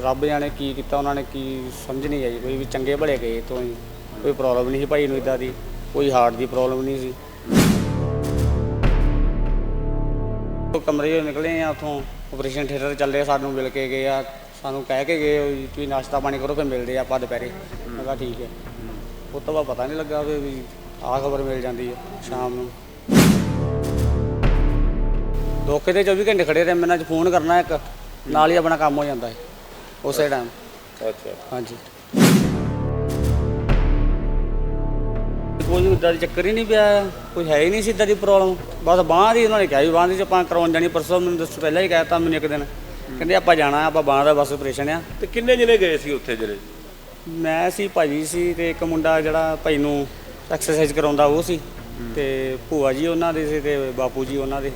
ਰੱਬ ਜਾਣੇ ਕੀ ਕੀਤਾ, ਉਹਨਾਂ ਨੇ ਕੀ ਸਮਝ ਨਹੀਂ ਆਈ, ਕੋਈ ਵੀ ਚੰਗੇ ਭਲੇ ਗਏ ਤੋਂ ਹੀ। ਕੋਈ ਪ੍ਰੋਬਲਮ ਨਹੀਂ ਸੀ ਭਾਈ ਨੂੰ ਇਦਾਂ ਦੀ, ਕੋਈ ਹਾਰਟ ਦੀ ਪ੍ਰੋਬਲਮ ਨਹੀਂ ਸੀ। ਉਹ ਕਮਰੇ ਚੋਂ ਨਿਕਲੇ ਆ, ਉਥੋਂ ਆਪਰੇਸ਼ਨ ਥੀਏਟਰ ਚੱਲੇ ਸਾਨੂੰ ਮਿਲ ਕੇ ਗਏ ਆ, ਸਾਨੂੰ ਕਹਿ ਕੇ ਗਏ ਤੁਸੀਂ ਨਾਸ਼ਤਾ ਪਾਣੀ ਕਰੋ, ਫਿਰ ਮਿਲਦੇ ਆ ਆਪਾਂ ਦੁਪਹਿਰੇ। ਮੈਂ ਕਿਹਾ ਠੀਕ ਹੈ। ਉਹ ਤੋਂ ਬਾਅਦ ਪਤਾ ਨਹੀਂ ਲੱਗਾ ਵੀ ਵੀ ਆਹ ਖਬਰ ਮਿਲ ਜਾਂਦੀ ਹੈ ਸ਼ਾਮ ਨੂੰ। ਦੋਕੇ ਤੇ 24 ਘੰਟੇ ਖੜੇ ਰਹੇ ਮੈਨਾਂ ਚ ਫੋਨ ਕਰਨਾ ਇੱਕ, ਨਾਲ ਹੀ ਆਪਣਾ ਕੰਮ ਹੋ ਜਾਂਦਾ ਹੈ। ਉਸੇ ਟਾਈਮ ਅੱਛਾ। ਹਾਂਜੀ। ਕੋਈ ਇਦਾਂ ਦੀ ਚੱਕਰ ਹੀ ਨਹੀਂ ਪਿਆ। ਕੋਈ ਹੈ ਹੀ ਨਹੀਂ ਸੀ ਇਦਾਂ ਦੀ ਪ੍ਰੋਬਲਮ। ਬਸ ਬਾਂਹ ਦੀ ਉਹਨਾਂ ਨੇ ਕਿਹਾ ਵੀ ਬਾਂਹ ਦੀ ਚ ਆਪਾਂ ਕਰਾਉਣ ਜਾਣੀ ਪਰਸੋਂ ਮੈਨੂੰ ਦੱਸ ਪਹਿਲਾਂ ਹੀ ਕਹਿਤਾ ਮੈਨੂੰ ਇੱਕ ਦਿਨ। ਕਹਿੰਦੇ ਆਪਾਂ ਜਾਣਾ ਆਪਾਂ ਬਾਂਹ ਦਾ ਬਸ ਆਪਰੇਸ਼ਨ ਆ। ਤੇ ਕਿੰਨੇ ਜਣੇ ਗਏ ਸੀ ਉੱਥੇ ਜਿਹੜੇ? ਮੈਂ ਸੀ ਭਾਜੀ ਸੀ ਤੇ ਇੱਕ ਮੁੰਡਾ ਜਿਹੜਾ ਭਾਈ ਨੂੰ ਐਕਸਰਸਾਈਜ਼ ਕਰਾਉਂਦਾ ਉਹ ਸੀ। ਤੇ ਭੂਆ ਜੀ ਉਹਨਾਂ ਦੇ ਸੀ ਤੇ ਬਾਪੂ ਜੀ ਉਹਨਾਂ ਦੇ।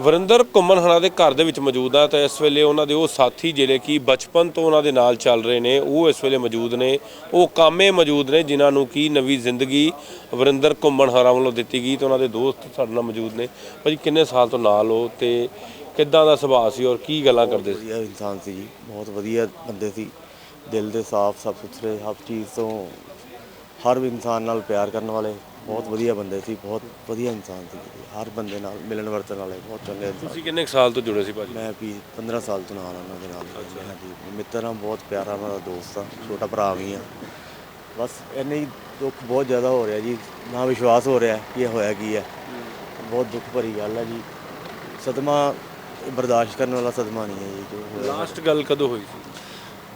ਵਰਿੰਦਰ ਘੁੰਮਣਹਣਾ ਦੇ ਘਰ ਦੇ ਵਿੱਚ ਮੌਜੂਦ ਆ, ਤਾਂ ਇਸ ਵੇਲੇ ਉਹਨਾਂ ਦੇ ਉਹ ਸਾਥੀ ਜਿਹੜੇ ਕਿ ਬਚਪਨ ਤੋਂ ਉਹਨਾਂ ਦੇ ਨਾਲ ਚੱਲ ਰਹੇ ਨੇ, ਉਹ ਇਸ ਵੇਲੇ ਮੌਜੂਦ ਨੇ। ਉਹ ਕਾਮੇ ਮੌਜੂਦ ਨੇ, ਜਿਨ੍ਹਾਂ ਨੂੰ ਕੀ ਨਵੀਂ ਜ਼ਿੰਦਗੀ ਵਰਿੰਦਰ ਘੁੰਮਣਹਰਾ ਵੱਲੋਂ ਦਿੱਤੀ ਗਈ ਤੇ ਉਹਨਾਂ ਦੇ ਦੋਸਤ ਸਾਡੇ ਨਾਲ ਮੌਜੂਦ ਨੇ। ਭਾਜੀ, ਕਿੰਨੇ ਸਾਲ ਤੋਂ ਨਾਲ ਹੋ ਤੇ ਕਿੱਦਾਂ ਦਾ ਸੁਭਾਅ ਸੀ ਔਰ ਕੀ ਗੱਲਾਂ ਕਰਦੇ ਸੀ? ਵਧੀਆ ਇਨਸਾਨ ਸੀ ਜੀ, ਬਹੁਤ ਵਧੀਆ ਬੰਦੇ ਸੀ। ਦਿਲ ਦੇ ਸਾਫ਼, ਸਭ ਸੁਥਰੇ, ਹਰ ਚੀਜ਼ ਤੋਂ ਹਰ ਇਨਸਾਨ ਨਾਲ ਪਿਆਰ ਕਰਨ ਵਾਲੇ। ਬਹੁਤ ਵਧੀਆ ਬੰਦੇ ਸੀ ਬਹੁਤ ਵਧੀਆ ਇਨਸਾਨ ਸੀ। ਹਰ ਬੰਦੇ ਨਾਲ ਮਿਲਣ ਵਰਤਣ ਵਾਲੇ ਬਹੁਤ ਚੰਗੇ ਇਨਸਾਨ ਤੁਸੀਂ ਕਿੰਨੇ ਕੁ ਸਾਲ ਤੋਂ ਜੁੜੇ ਸੀ ਭਾਜੀ? ਮੈਂ ਵੀ 15 ਸਾਲ ਤੋਂ ਨਾਲ ਉਹਨਾਂ ਦੇ ਨਾਲ। ਹੀ ਹਾਂ ਜੀ ਮਿੱਤਰ ਆ ਬਹੁਤ ਪਿਆਰਾ ਮੇਰਾ ਦੋਸਤ ਆ ਛੋਟਾ ਭਰਾ ਵੀ ਆ ਬਸ ਇੰਨੇ ਹੀ ਦੁੱਖ ਬਹੁਤ ਜ਼ਿਆਦਾ ਹੋ ਰਿਹਾ ਜੀ ਨਾ ਵਿਸ਼ਵਾਸ ਹੋ ਰਿਹਾ ਕਿ ਇਹ ਹੋਇਆ ਕੀ ਹੈ। ਬਹੁਤ ਦੁੱਖ ਭਰੀ ਗੱਲ ਹੈ ਜੀ। ਸਦਮਾ ਬਰਦਾਸ਼ਤ ਕਰਨ ਵਾਲਾ ਸਦਮਾ ਨਹੀਂ ਹੈ ਜੀ ਜੋ ਹੋਇਆ। ਲਾਸਟ ਗੱਲ ਕਦੋਂ ਹੋਈ ਸੀ?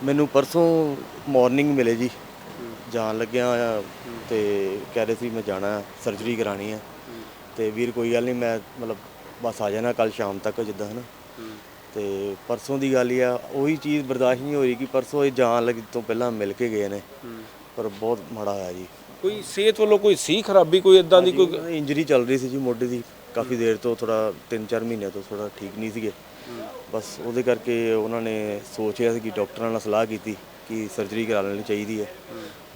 ਮੈਨੂੰ ਪਰਸੋਂ ਮਾਰਨਿੰਗ ਮਿਲੇ ਜੀ। ਜਾਣ ਲੱਗਿਆ ਆ ਤੇ ਕਹਿ ਰਹੇ ਸੀ ਮੈਂ ਜਾਣਾ ਸਰਜਰੀ ਕਰਾਣੀ ਆ। ਤੇ ਵੀਰ ਕੋਈ ਗੱਲ ਨਹੀਂ ਮੈਂ ਮਤਲਬ ਬਸ ਆ ਜਾਣਾ ਕੱਲ ਸ਼ਾਮ ਤੱਕ ਜਿੱਦਾਂ ਹਨਾ। ਤੇ ਪਰਸੋਂ ਦੀ ਗੱਲ ਹੀ ਆ ਉਹੀ ਚੀਜ਼ ਬਰਦਾਸ਼ਤ ਨਹੀਂ ਹੋ ਰਹੀ ਕਿ ਪਰਸੋਂ ਇਹ ਜਾਣ ਲੱਗ ਤੋਂ ਪਹਿਲਾਂ ਮਿਲ ਕੇ ਗਏ ਨੇ। ਪਰ ਬਹੁਤ ਮਾੜਾ ਹੋਇਆ ਜੀ। ਕੋਈ ਸਿਹਤ ਵੱਲੋਂ ਕੋਈ ਸੀ ਖਰਾਬੀ ਕੋਈ ਇਦਾਂ ਦੀ ਕੋਈ ਇੰਜਰੀ ਚੱਲ ਰਹੀ ਸੀ ਜੀ ਮੋਢੇ ਦੀ ਕਾਫੀ ਦੇਰ ਤੋਂ ਥੋੜਾ 3-4 ਮਹੀਨਿਆਂ ਤੋਂ ਥੋੜਾ ਠੀਕ ਨਹੀਂ ਸੀਗੇ। ਬਸ ਉਹਦੇ ਕਰਕੇ ਉਹਨਾਂ ਨੇ ਸੋਚਿਆ ਸੀ ਕਿ ਡਾਕਟਰਾਂ ਨਾਲ ਸਲਾਹ ਕੀਤੀ ਕਿ ਸਰਜਰੀ ਕਰਾ ਲੈਣੀ ਚਾਹੀਦੀ ਹੈ।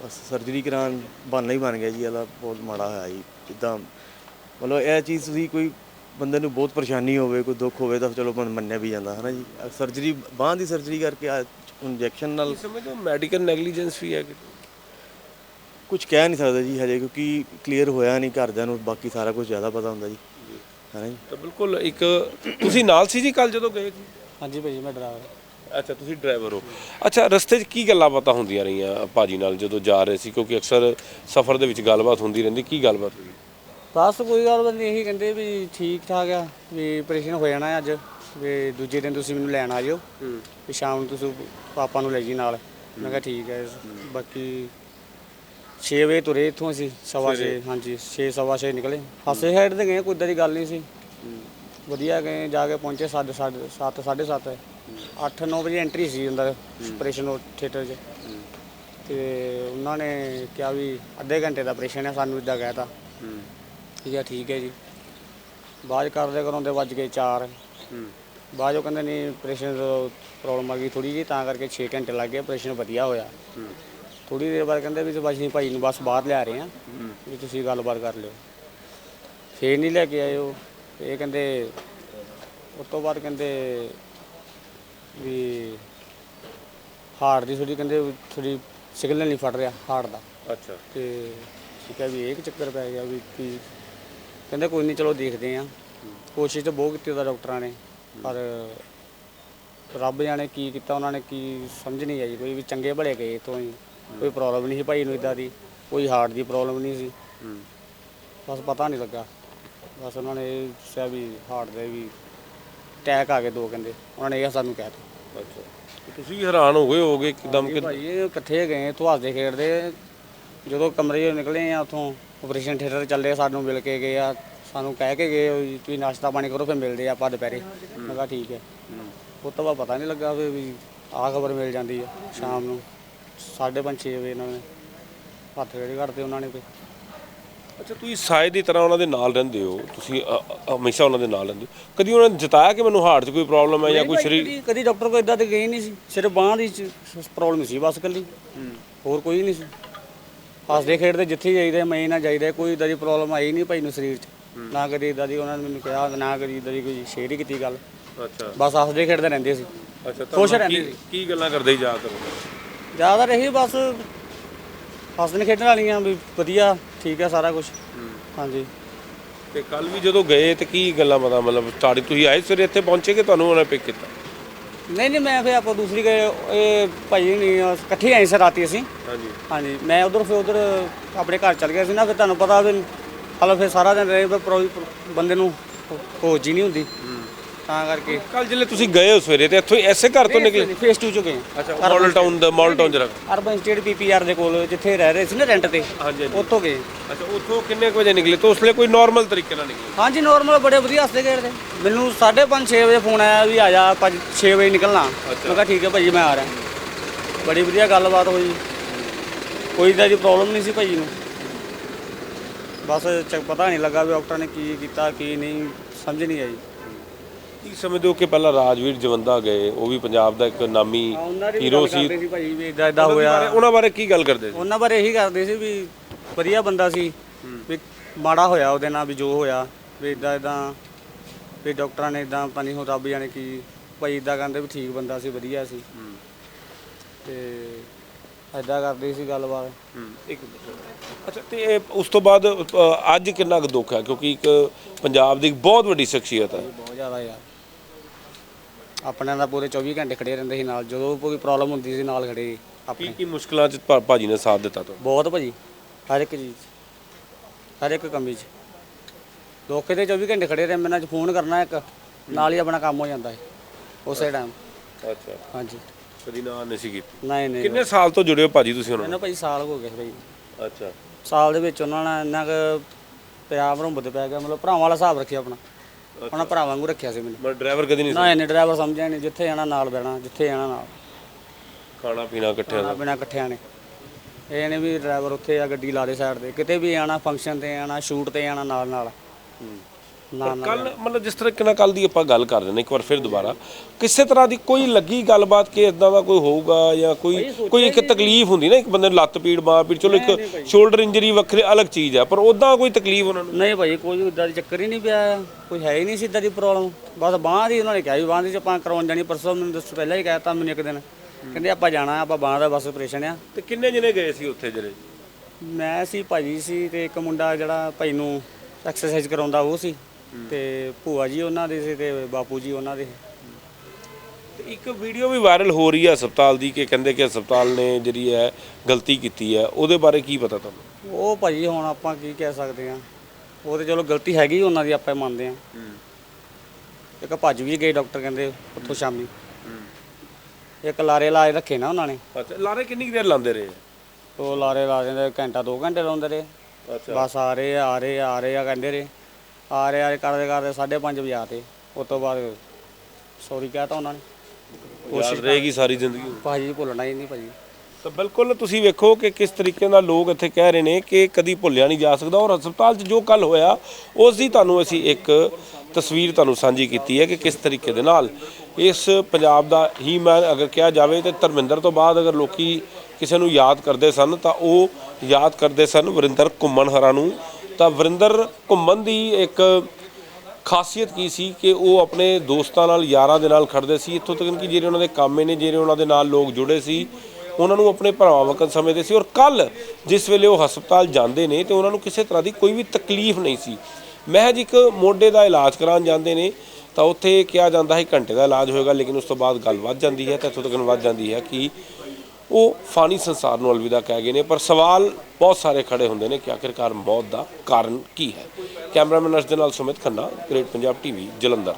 ਬਸ ਸਰਜਰੀ ਕਰਾਉਣ ਬਹਾਨਾ ਹੀ ਬਣ ਗਿਆ ਜੀ ਇਹਦਾ ਬਹੁਤ ਮਾੜਾ ਹੋਇਆ ਜੀ। ਜਿੱਦਾਂ ਮਤਲਬ ਇਹ ਚੀਜ਼ ਤੁਸੀਂ ਕੋਈ ਬੰਦੇ ਨੂੰ ਬਹੁਤ ਪਰੇਸ਼ਾਨੀ ਹੋਵੇ ਕੋਈ ਦੁੱਖ ਹੋਵੇ ਤਾਂ ਚਲੋ ਮਨ- ਮੰਨਿਆ ਵੀ ਜਾਂਦਾ ਹੈ ਨਾ ਜੀ ਸਰਜਰੀ ਬਾਂਹ ਦੀ ਸਰਜਰੀ ਕਰਕੇ ਇੰਜੈਕਸ਼ਨ ਨਾਲ ਸਮਝੋ ਮੈਡੀਕਲ ਨੈਗਲੀਜੈਂਸ ਵੀ ਹੈ ਕੁਝ ਕਹਿ ਨਹੀਂ ਸਕਦਾ ਜੀ ਹਜੇ ਕਿਉਂਕਿ ਕਲੀਅਰ ਹੋਇਆ ਨਹੀਂ ਘਰਦਿਆਂ ਨੂੰ ਬਾਕੀ ਸਾਰਾ ਕੁਝ ਜ਼ਿਆਦਾ ਪਤਾ ਹੁੰਦਾ ਜੀ ਹੈ ਨਾ ਜੀ। ਤਾਂ ਬਿਲਕੁਲ ਇੱਕ ਤੁਸੀਂ ਨਾਲ ਸੀ ਜੀ ਕੱਲ ਜਦੋਂ ਗਏ ਸੀ? ਹਾਂਜੀ ਭਾਜੀ ਮੈਂ ਡਰਾਈਵਰ। ਅੱਛਾ ਤੁਸੀਂ ਡਰਾਈਵਰ ਹੋ। ਅੱਛਾ ਰਸਤੇ 'ਚ ਕੀ ਗੱਲਾਂ ਬਾਤਾਂ ਹੁੰਦੀਆਂ ਰਹੀਆਂ ਭਾਜੀ ਨਾਲ ਜਦੋਂ ਜਾ ਰਹੇ ਸੀ? ਕਿਉਂਕਿ ਅਕਸਰ ਸਫ਼ਰ ਦੇ ਵਿੱਚ ਗੱਲਬਾਤ ਹੁੰਦੀ ਰਹਿੰਦੀ। ਕੀ ਗੱਲਬਾਤ ਹੋਈ? ਬਸ ਕੋਈ ਗੱਲ ਨਹੀਂ ਇਹੀ ਕਹਿੰਦੇ ਵੀ ਠੀਕ ਠਾਕ ਆ ਵੀ ਆਪਰੇਸ਼ਨ ਹੋ ਜਾਣਾ ਅੱਜ ਵੀ ਦੂਜੇ ਦਿਨ ਤੁਸੀਂ ਮੈਨੂੰ ਲੈਣ ਆ ਜਿਓ। ਵੀ ਸ਼ਾਮ ਨੂੰ ਤੁਸੀਂ ਪਾਪਾ ਨੂੰ ਲੈ ਜੀ ਨਾਲ। ਮੈਂ ਕਿਹਾ ਠੀਕ ਹੈ ਬਾਕੀ 6 ਵਜੇ ਤੁਰੇ ਇੱਥੋਂ ਅਸੀਂ ਸਵਾ ਛੇ ਹਾਂਜੀ 6 ਸਵਾ ਛੇ ਨਿਕਲੇ। ਹਾਸੇ ਸਾਈਡ ਤੇ ਗਏ ਕੋਈ ਏਦਾਂ ਦੀ ਗੱਲ ਨਹੀਂ ਸੀ। ਵਧੀਆ ਗਏ ਜਾ ਕੇ ਪਹੁੰਚੇ ਸਾਢੇ ਸਾਢੇ ਸੱਤ ਸਾਢੇ ਸੱਤ 8 9 ਵਜੇ ਐਂਟਰੀ ਸੀ ਅੰਦਰ ਆਪਰੇਸ਼ਨ ਥੀਏਟਰ 'ਚ ਤੇ ਉਹਨਾਂ ਨੇ ਕਿਹਾ ਵੀ ਅੱਧੇ ਘੰਟੇ ਦਾ ਆਪਰੇਸ਼ਨ ਹੈ ਸਾਨੂੰ ਇਦਾਂ ਕਹਿਤਾ। ਠੀਕ ਹੈ ਠੀਕ ਹੈ ਜੀ। ਬਾਅਦ ਕਰਦੇ ਕਰਾਉਂਦੇ ਵੱਜ ਗਏ 4 ਬਾਅਦ ਉਹ ਕਹਿੰਦੇ ਨਹੀਂ ਆਪਰੇਸ਼ਨ ਪ੍ਰੋਬਲਮ ਆ ਗਈ ਥੋੜੀ ਜੀ ਤਾਂ ਕਰਕੇ 6 ਘੰਟੇ ਲੱਗ ਗਏ ਆਪਰੇਸ਼ਨ ਵਧੀਆ ਹੋਇਆ। ਥੋੜੀ ਦੇਰ ਬਾਅਦ ਕਹਿੰਦੇ ਵੀ ਅਸੀਂ ਭਾਈ ਨੂੰ ਬਸ ਬਾਹਰ ਲਿਆ ਰਹੇ ਆ ਵੀ ਤੁਸੀਂ ਗੱਲਬਾਤ ਕਰ ਲਿਓ। ਫੇਰ ਨਹੀਂ ਲੈ ਕੇ ਆਏ ਉਹ। ਇਹ ਕਹਿੰਦੇ ਉਸ ਤੋਂ ਬਾਅਦ ਕਹਿੰਦੇ ਵੀ ਹਾਰਟ ਦੀ ਥੋੜੀ ਕਹਿੰਦੇ ਥੋੜੀ ਸਿਗਨਲ ਨਹੀਂ ਫੜ ਰਿਹਾ ਹਾਰਟ ਦਾ। ਅੱਛਾ। ਤੇ ਠੀਕ ਹੈ ਵੀ ਇਹ ਚੱਕਰ ਪੈ ਗਿਆ ਵੀ ਕੀ ਕਹਿੰਦੇ ਕੋਈ ਨਹੀਂ ਚਲੋ ਦੇਖਦੇ ਆ ਕੋਸ਼ਿਸ਼ ਤਾਂ ਬਹੁਤ ਕੀਤੀ ਉਹਦਾ ਡਾਕਟਰਾਂ ਨੇ ਪਰ ਰੱਬ ਜਾਣੇ ਕੀ ਕੀਤਾ ਉਹਨਾਂ ਨੇ ਕੀ ਸਮਝ ਨਹੀਂ ਆਈ ਕੋਈ ਵੀ ਚੰਗੇ ਭਲੇ ਗਏ ਇੱਥੋਂ ਹੀ। ਕੋਈ ਪ੍ਰੋਬਲਮ ਨਹੀਂ ਸੀ ਭਾਈ ਨੂੰ ਇਦਾਂ ਦੀ ਕੋਈ ਹਾਰਟ ਦੀ ਪ੍ਰੋਬਲਮ ਨਹੀਂ ਸੀ। ਬਸ ਪਤਾ ਨਹੀਂ ਲੱਗਾ। ਬਸ ਉਹਨਾਂ ਨੇ ਇਹ ਦੱਸਿਆ ਵੀ ਹਾਰਟ ਦੇ ਵੀ ਅਟੈਕ ਆ ਗਏ ਦੋ ਕਹਿੰਦੇ। ਉਹਨਾਂ ਨੇ ਇਹ ਸਾਨੂੰ ਕਹਿ ਦਿੱਤਾ। ਅੱਛਾ। ਤੁਸੀਂ ਹੈਰਾਨ ਹੋ ਗਏ ਹੋਗੇ ਇੱਕਦਮ ਕਿ ਭਾਈ ਇਹ ਇਕੱਠੇ ਗਏ ਇੱਥੋਂ ਹੱਸਦੇ ਖੇਡਦੇ। ਜਦੋਂ ਕਮਰੇ ਚੋਂ ਨਿਕਲੇ ਆ ਉਥੋਂ ਆਪਰੇਸ਼ਨ ਥੀਏਟਰ ਚੱਲੇ ਸਾਨੂੰ ਮਿਲ ਕੇ ਗਏ ਆ ਸਾਨੂੰ ਕਹਿ ਕੇ ਗਏ ਤੁਸੀਂ ਨਾਸ਼ਤਾ ਪਾਣੀ ਕਰੋ ਫਿਰ ਮਿਲਦੇ ਆ ਆਪਾਂ ਦੁਪਹਿਰੇ। ਮੈਂ ਕਿਹਾ ਠੀਕ ਹੈ। ਉਹ ਤੋਂ ਬਾਅਦ ਪਤਾ ਨਹੀਂ ਲੱਗਾ ਵੀ ਵੀ ਆਹ ਖਬਰ ਮਿਲ ਜਾਂਦੀ ਆ ਸ਼ਾਮ ਨੂੰ। 5:30 6 ਵਜੇ ਇਹਨਾਂ ਨੇ ਹੱਥ ਜਿਹੜੇ ਕੱਢਦੇ ਉਹਨਾਂ ਨੇ ਤੇ। ਅੱਛਾ ਤੁਸੀਂ ਸਾਏ ਦੀ ਤਰ੍ਹਾਂ ਉਹਨਾਂ ਦੇ ਨਾਲ ਰਹਿੰਦੇ ਹੋ? ਤੁਸੀਂ ਅ- ਅ- ਹਮੇਸ਼ਾ ਉਹਨਾਂ ਦੇ ਨਾਲ ਰਹਿੰਦੇ ਹੋ? ਕਦੀ ਉਹਨਾਂ ਨੇ ਜਤਾਇਆ ਕਿ ਮੈਨੂੰ ਹਾਰਟ 'ਚ ਕੋਈ ਪ੍ਰੋਬਲਮ ਹੈ ਜਾਂ ਕੋਈ ਸਰੀਰ ਕਦੀ- ਕਦੀ ਡਾਕਟਰ ਕੋਲ ਇਦਾਂ ਤੇ ਗਏ ਨਹੀਂ ਸੀ। ਸਿਰਫ ਬਾਂਹ ਦੀ ਪ੍ਰੋਬਲਮ ਸੀ ਬਸ ਕੱਲੀ ਹੋਰ ਕੋਈ ਨਹੀਂ ਸੀ। ਹੱਸਦੇ ਖੇਡਦੇ ਜਿੱਥੇ ਜਾਈਦਾ ਮੈਂ ਨਾ ਜਾਈਦਾ ਕੋਈ ਇਦਾਂ ਦੀ ਪ੍ਰੋਬਲਮ ਆਈ ਨਹੀਂ ਭਾਈ ਨੂੰ ਸਰੀਰ 'ਚ। ਨਾ ਕਦੀ ਇਦਾਂ ਦੀ ਉਹਨਾਂ ਨੇ ਮੈਨੂੰ ਕਿਹਾ ਨਾ ਕਦੀ ਇਦਾਂ ਦੀ ਕੋਈ ਸ਼ੇਅਰ ਹੀ ਕੀਤੀ ਗੱਲ। ਅੱਛਾ। ਬਸ ਹੱਸਦੇ ਖੇਡਦੇ ਰਹਿੰਦੇ ਸੀ। ਅੱਛਾ ਖੁਸ਼ ਰਹਿੰਦੇ ਕੀ- ਕੀ ਗੱਲਾਂ ਕਰਦੇ ਜਾ ਕਰ ਜ਼ਿਆਦਾ ਰਹੀ ਬਸ ਹੱਸਣ ਖੇਡਣ ਵਾਲੀਆਂ ਵੀ ਵਧੀਆ। ਠੀਕ ਹੈ ਸਾਰਾ ਕੁਝ ਹਾਂਜੀ। ਤੇ ਕੱਲ ਵੀ ਜਦੋਂ ਗਏ ਤੇ ਕੀ ਗੱਲਾਂ ਪਤਾ ਮਤਲਬ ਸਟਾਰਟ ਤੁਸੀਂ ਆਏ ਸਵੇਰੇ ਇੱਥੇ ਪਹੁੰਚੇ ਕਿ ਤੁਹਾਨੂੰ ਉਹਨਾਂ ਪਿਕ ਕੀਤਾ? ਨਹੀਂ ਨਹੀਂ ਮੈਂ ਫਿਰ ਆਪਾਂ ਦੂਸਰੀ ਗਏ ਇਹ ਭਾਈ ਨਹੀਂ ਇਕੱਠੇ ਆਏ ਸੀ ਰਾਤੀ ਅਸੀਂ। ਹਾਂਜੀ। ਹਾਂਜੀ ਮੈਂ ਉਧਰ ਫਿਰ ਉਧਰ ਆਪਣੇ ਘਰ ਚਲ ਗਿਆ ਸੀ ਨਾ ਫਿਰ ਤੁਹਾਨੂੰ ਪਤਾ ਵੀ ਹਾਲ ਫਿਰ ਸਾਰਾ ਦਿਨ ਰਹੇ ਫਿਰ ਪ੍ਰੋ- ਬੰਦੇ ਨੂੰ ਹੋਜ ਹੀ ਨਹੀਂ ਹੁੰਦੀ। ਤਾਂ ਕਰਕੇ। ਕੱਲ ਜਿਲੇ ਤੁਸੀਂ ਗਏ ਹੋ ਸਵੇਰੇ ਤੇ ਇੱਥੋਂ ਹੀ ਐਸੇ ਘਰ ਤੋਂ ਨਿਕਲੇ? ਫੇਸ 2 ਚੁੱਕੇ ਅੱਛਾ ਮਾਡਲ ਟਾਊਨ ਦਾ ਮਾਡਲ ਟਾਊਨ ਜਰਾ ਅਰਬਨ ਸਟੇਟ ਪੀਪੀਆਰ ਦੇ ਕੋਲ ਜਿੱਥੇ ਰਹਿ ਰਹੇ ਸੀ ਨਾ ਰੈਂਟ ਤੇ। ਹਾਂਜੀ ਹਾਂਜੀ। ਉੱਥੋਂ ਗਏ। ਅੱਛਾ ਉੱਥੋਂ ਕਿੰਨੇ ਕੁ ਵਜੇ ਨਿਕਲੇ? ਤਾਂ ਉਸ ਵੇਲੇ ਕੋਈ ਨਾਰਮਲ ਤਰੀਕੇ ਨਾਲ ਨਿਕਲੇ? ਹਾਂਜੀ ਨਾਰਮਲ ਬੜੇ ਵਧੀਆ ਹੱਸਦੇ ਖੇਡਦੇ। ਮੈਨੂੰ 5:30 6 ਵਜੇ ਫੋਨ ਆਇਆ ਵੀ ਆ ਜਾ 5 6 ਵਜੇ ਨਿਕਲਣਾ। ਮੈਂ ਕਿਹਾ ਠੀਕ ਹੈ ਭਾਜੀ ਮੈਂ ਆ ਰਿਹਾ। ਬੜੀ ਵਧੀਆ ਗੱਲਬਾਤ ਹੋਈ। ਕੋਈ ਇਦਾਂ ਦੀ ਪ੍ਰੋਬਲਮ ਨਹੀਂ ਸੀ ਭਾਜੀ ਨੂੰ। ਬਸ ਚ- ਪਤਾ ਨਹੀਂ ਲੱਗਾ ਵੀ ਡਾਕਟਰ ਨੇ ਕੀ ਕੀਤਾ ਕੀ ਨਹੀਂ। ਸਮਝ ਨਹੀਂ ਆਈ। ਕੀ ਸਮਝਦੇ ਹੋ ਕਿ ਪਹਿਲਾਂ ਰਾਜਵੀਰ ਜਵੰਦਾ ਗਏ ਉਹ ਵੀ ਪੰਜਾਬ ਦਾ ਇੱਕ ਨਾਮੀ ਹੀਰੋ ਸੀ? ਕਰਦੇ ਸੀ ਭਾਜੀ ਵੀ ਇਦਾਂ ਇਦਾਂ ਉਹਨਾਂ ਹੋਇਆ ਬਾਰੇ- ਉਹਨਾਂ ਬਾਰੇ ਕੀ ਗੱਲ ਕਰਦੇ ਸੀ? ਉਹਨਾਂ ਬਾਰੇ ਇਹੀ ਕਰਦੇ ਸੀ ਵੀ ਵਧੀਆ ਬੰਦਾ ਸੀ ਵੀ ਮਾੜਾ ਹੋਇਆ ਉਹਦੇ ਨਾਲ ਵੀ ਜੋ ਹੋਇਆ ਵੀ ਇਦਾਂ ਇਦਾਂ ਵੀ ਡਾਕਟਰਾਂ ਨੇ ਇਦਾਂ ਨਹੀਂ ਹੋ ਰੱਬ ਜਾਣੇ ਕੀ ਭਾਈ ਇਦਾਂ ਕਹਿੰਦੇ ਵੀ ਠੀਕ ਬੰਦਾ ਸੀ ਵਧੀਆ ਸੀ। ਤੇ ਇਦਾਂ ਕਰਦੇ ਸੀ ਗੱਲਬਾਤ। ਇੱਕ ਅੱਛਾ ਤੇ ਇਹ ਉਸ ਤੋਂ ਬਾਅਦ ਅ, ਅੱਜ ਕਿੰਨਾ ਕੁ ਦੁੱਖ ਹੈ? ਕਿਉਂਕਿ ਇੱਕ ਪੰਜਾਬ ਦੀ ਬਹੁਤ ਵੱਡੀ ਸ਼ਖਸੀਅਤ ਹੈ। ਬਹੁਤ ਜ਼ਿਆਦਾ ਯਾਰ। ਆਪਣਿਆਂ ਦਾ ਪੂਰੇ 24 ਘੰਟੇ ਖੜੇ ਰਹਿੰਦੇ ਸੀ ਨਾਲ ਜਦੋਂ ਕੋਈ ਪ੍ਰੋਬਲਮ ਹੁੰਦੀ ਸੀ ਨਾਲ ਖੜੇ ਕੀ ਆਪਣੇ। ਕੀ ਮੁਸ਼ਕਲਾਂ ਚ ਭਾ- ਭਾਜੀ ਨੇ ਸਾਥ ਦਿੱਤਾ ਤੁਹਾਨੂੰ? ਬਹੁਤ ਭਾਜੀ ਹਰ ਇੱਕ ਚੀਜ਼ 'ਚ, ਹਰ ਇੱਕ ਕੰਮੀ 'ਚ। ਲੋਕੇ ਤੇ 24 ਘੰਟੇ ਖੜੇ ਰਹੇ ਮੈਨਾਂ 'ਚ ਫੋਨ ਕਰਨਾ ਇੱਕ ਨਾਲ ਹੀ ਆਪਣਾ ਕੰਮ ਹੋ ਜਾਂਦਾ ਹੈ ਉਸੇ ਟਾਈਮ ਅੱਛਾ। ਹਾਂਜੀ। ਕਦੀ ਨਾ ਨਹੀਂ ਸੀ ਕੀਤੀ? ਨਹੀਂ ਨਹੀਂ। ਕਿੰਨੇ ਸਾਲ ਤੋਂ ਜੁੜੇ ਹੋ ਭਾਜੀ ਤੁਸੀਂ ਉਹਨਾਂ ਮੈਨੂੰ ਭਾਈ ਸਾਲ ਹੋ ਗਏ ਭਾਈ ਨਾਲ ਅੱਛਾ। ਸਾਲ ਦੇ ਵਿੱਚ ਉਹਨਾਂ ਨੇ ਇੰਨਾ ਕੁ ਪਿਆਰ ਭਰੁੰਬਤ ਪੈ ਗਿਆ ਮਤਲਬ ਭਰਾਵਾਂ ਵਾਲਾ ਹਿਸਾਬ ਰੱਖਿਆ ਆਪਣਾ। ਉਹਨਾਂ ਭਰਾ ਵਾਂਗੂ ਰੱਖਿਆ ਸੀ ਮੈਨੂੰ। ਮੈਂ ਡਰਾਈਵਰ ਕਦੀ ਨਹੀਂ ਸੀ। ਨਾ ਇਹਨੇ ਡਰਾਈਵਰ ਸਮਝਿਆ ਨਹੀਂ। ਜਿੱਥੇ ਜਾਣਾ ਨਾਲ ਬਹਿਣਾ ਜਿੱਥੇ ਜਾਣਾ ਨਾਲ। ਖਾਣਾ ਪੀਣਾ ਇਕੱਠਿਆਂ ਖਾਣਾ ਦਾ ਪੀਣਾ ਇਕੱਠਿਆਂ ਨੇ। ਇਹ ਨੇ ਵੀ ਡਰਾਈਵਰ ਉੱਥੇ ਆ ਗੱਡੀ ਲਾ ਦੇ ਸਾਈਡ ਤੇ। ਕਿਤੇ ਵੀ ਆਣਾ ਫੰਕਸ਼ਨ ਤੇ ਆਣਾ ਸ਼ੂਟ ਤੇ ਆਣਾ ਨਾਲ ਨਾਲ ਨਾਲ ਨਾਲ ਕੱਲ ਮਤਲਬ ਜਿਸ ਤਰ੍ਹਾਂ ਕਿਨਾ ਕੱਲ ਦੀ ਆਪਾਂ ਗੱਲ ਕਰ ਰਹੇ ਨੇ ਇੱਕ ਵਾਰ ਫਿਰ ਦੁਬਾਰਾ। ਕਿਸੇ ਤਰ੍ਹਾਂ ਦੀ ਕੋਈ ਲੱਗੀ ਗੱਲਬਾਤ ਕਿ ਇਦਾਂ ਦਾ ਕੋਈ ਹੋਊਗਾ ਜਾਂ ਕੋਈ ਕੋਈ ਇੱਕ ਤਕਲੀਫ ਹੁੰਦੀ ਨਾ ਇੱਕ ਬੰਦੇ ਨੂੰ ਲੱਤ ਪੀੜ ਬਾਹ ਪੀੜ ਚਲੋ ਇੱਕ ਸ਼ੋਲਡਰ ਇੰਜਰੀ ਵੱਖਰੀ ਅਲੱਗ ਚੀਜ਼ ਹੈ ਪਰ ਉਦਾਂ ਕੋਈ ਤਕਲੀਫ ਉਹਨਾਂ ਨੂੰ? ਨਹੀਂ ਭਾਈ ਕੋਈ ਇਦਾਂ ਦੀ ਚੱਕਰ ਹੀ ਨਹੀਂ ਪਿਆ। ਕੋਈ ਹੈ ਹੀ ਨਹੀਂ ਸੀ ਇਦਾਂ ਦੀ ਪ੍ਰੋਬਲਮ। ਬਸ ਬਾਂਹ ਦੀ ਉਹਨਾਂ ਨੇ ਕਿਹਾ ਵੀ ਬਾਂਹ ਦੀ ਆਪਾਂ ਕਰਵਾਉਣ ਜਾਣੀ ਪਰਸੋਂ ਮੈਨੂੰ ਦੱਸ ਪਹਿਲਾਂ ਹੀ ਕਹਿਤਾ ਮੈਨੂੰ ਇੱਕ ਦਿਨ। ਕਹਿੰਦੇ ਆਪਾਂ ਜਾਣਾ ਆਪਾਂ ਬਾਂਹ ਦਾ ਬਸ ਆਪਰੇਸ਼ਨ ਆ। ਤੇ ਕਿੰਨੇ ਜਣੇ ਗਏ ਸੀ ਉੱਥੇ ਜਿਹੜੇ? ਮੈਂ ਸੀ ਭਾਜੀ ਸੀ ਤੇ ਇੱਕ ਮੁੰਡਾ ਜਿਹੜਾ ਭਾਈ ਨੂੰ ਐਕਸਰਸਾਈਜ਼ ਕਰਾਉਂਦਾ ਉਹ ਸੀ। ਤੇ ਭੂਆ ਜੀ ਉਹਨਾਂ ਦੇ ਸੀ ਤੇ ਬਾਪੂ ਜੀ ਉਹਨਾਂ ਦੇ ਇੱਕ ਵੀਡੀਓ ਵੀ ਵਾਇਰਲ ਹੋ ਰਹੀ ਹੈ ਹਸਪਤਾਲ ਦੀ ਕਿ ਕਹਿੰਦੇ ਕਿ ਹਸਪਤਾਲ ਨੇ ਜਿਹੜੀ ਹੈ ਗਲਤੀ ਕੀਤੀ ਹੈ ਉਹਦੇ ਬਾਰੇ ਕੀ ਪਤਾ ਤੁਹਾਨੂੰ? ਉਹ ਭਾਜੀ ਹੁਣ ਆਪਾਂ ਕੀ ਕਹਿ ਸਕਦੇ ਆ ਉਹ ਤੇ ਚਲੋ ਗਲਤੀ ਹੈਗੀ ਉਹਨਾਂ ਦੀ ਆਪਾਂ ਮੰਨਦੇ ਆ ਇੱਕ ਭੱਜ ਵੀ ਗਏ ਡਾਕਟਰ ਕਹਿੰਦੇ ਉੱਥੋਂ ਸ਼ਾਮੀ। ਇੱਕ ਲਾਰੇ ਇਲਾਜ ਰੱਖੇ ਨਾ ਉਹਨਾਂ ਨੇ। ਅੱਛਾ ਲਾਰੇ ਕਿੰਨੀ ਦੇਰ ਲਾਉਂਦੇ ਰਹੇ? ਉਹ ਲਾਰੇ ਲਾ ਦਿੰਦੇ ਘੰਟਾ 2 ਘੰਟੇ ਲਾਉਂਦੇ ਰਹੇ। ਅੱਛਾ। ਬਸ ਆ ਰਹੇ ਆ ਰਹੇ ਆ ਰਹੇ ਆ ਕਹਿੰਦੇ ਰਹੇ। ਆ ਰਹੇ ਆ ਰਹੇ ਕਰਦੇ ਕਰਦੇ 5:30 ਵਜੇ ਆਤੇ ਉਸ ਤੋਂ ਬਾਅਦ ਸੌਰੀ ਕਹਤਾ ਉਹਨਾਂ ਨੇ। ਯਾਦ ਰਹੇਗੀ ਸਾਰੀ ਜ਼ਿੰਦਗੀ ਭਾਜੀ ਭੁੱਲਣਾ ਹੀ ਨਹੀਂ ਭਾਜੀ। ਤਾਂ ਬਿਲਕੁਲ ਤੁਸੀਂ ਵੇਖੋ ਕਿ ਕਿਸ ਤਰੀਕੇ ਨਾਲ ਲੋਕ ਇੱਥੇ ਕਹਿ ਰਹੇ ਨੇ ਕਿ ਕਦੀ ਭੁੱਲਿਆ ਨਹੀਂ ਜਾ ਸਕਦਾ ਔਰ ਹਸਪਤਾਲ 'ਚ ਜੋ ਕੱਲ ਹੋਇਆ ਉਸ ਦੀ ਤੁਹਾਨੂੰ ਅਸੀਂ ਇੱਕ ਤਸਵੀਰ ਤੁਹਾਨੂੰ ਸਾਂਝੀ ਕੀਤੀ ਹੈ ਕਿ ਕਿਸ ਤਰੀਕੇ ਦੇ ਨਾਲ ਇਸ ਪੰਜਾਬ ਦਾ ਹੀ ਮੈਨ ਅਗਰ ਕਿਹਾ ਜਾਵੇ ਤੇ ਧਰਮਿੰਦਰ ਤੋਂ ਬਾਅਦ ਅਗਰ ਲੋਕੀ ਕਿਸੇ ਨੂੰ ਯਾਦ ਕਰਦੇ ਸਨ ਤਾਂ ਉਹ ਯਾਦ ਕਰਦੇ ਸਨ ਵਰਿੰਦਰ ਘੁੰਮਣ ਹਰਾਂ ਨੂੰ ਤਾਂ ਵਰਿੰਦਰ ਘੁੰਮਣ ਦੀ ਇੱਕ ਖਾਸੀਅਤ ਕੀ ਸੀ ਕਿ ਉਹ ਆਪਣੇ ਦੋਸਤਾਂ ਨਾਲ, ਯਾਰਾਂ ਦੇ ਨਾਲ ਖੜਦੇ ਸੀ। ਇੱਥੋਂ ਤੱਕ ਕਿ ਜਿਹੜੇ ਉਹਨਾਂ ਦੇ ਕਾਮੇ ਨੇ, ਜਿਹੜੇ ਉਹਨਾਂ ਦੇ ਨਾਲ ਲੋਕ ਜੁੜੇ ਸੀ, ਉਹਨਾਂ ਨੂੰ ਆਪਣੇ ਭਰਾਵਾਂ ਵਕਤ ਸਮਝਦੇ ਸੀ। ਔਰ ਕੱਲ ਜਿਸ ਵੇਲੇ ਉਹ ਹਸਪਤਾਲ ਜਾਂਦੇ ਨੇ, ਤੇ ਉਹਨਾਂ ਨੂੰ ਕਿਸੇ ਤਰ੍ਹਾਂ ਦੀ ਕੋਈ ਵੀ ਤਕਲੀਫ ਨਹੀਂ ਸੀ। ਮਹਿਜ ਇੱਕ ਮੋਢੇ ਦਾ ਇਲਾਜ ਕਰਾਉਣ ਜਾਂਦੇ ਨੇ, ਤਾਂ ਉੱਥੇ ਕਿਹਾ ਜਾਂਦਾ ਹੈ ਘੰਟੇ ਦਾ ਇਲਾਜ ਹੋਏਗਾ, ਲੇਕਿਨ ਉਸ ਤੋਂ ਬਾਅਦ ਗੱਲ ਵੱਧ ਜਾਂਦੀ ਹੈ, ਤੇ ਇੱਥੋਂ ਤੱਕ ਵੱਧ ਜਾਂਦੀ ਹੈ ਕਿ ਉਹ ਫਾਨੀ ਸੰਸਾਰ ਨੂੰ ਅਲਵਿਦਾ ਕਹਿ ਗਏ ਨੇ, ਪਰ ਸਵਾਲ ਬਹੁਤ ਸਾਰੇ ਖੜੇ ਹੁੰਦੇ ਨੇ ਕਿ ਆਖਿਰਕਾਰ ਮੌਤ ਦਾ ਕਾਰਨ ਕੀ ਹੈ? ਕੈਮਰਾਮੈਨ ਅਰਸ਼ ਦੇ ਨਾਲ ਸੁਮਿਤ ਖੰਨਾ ਗ੍ਰੇਟ ਪੰਜਾਬ ਟੀਵੀ ਜਲੰਧਰ।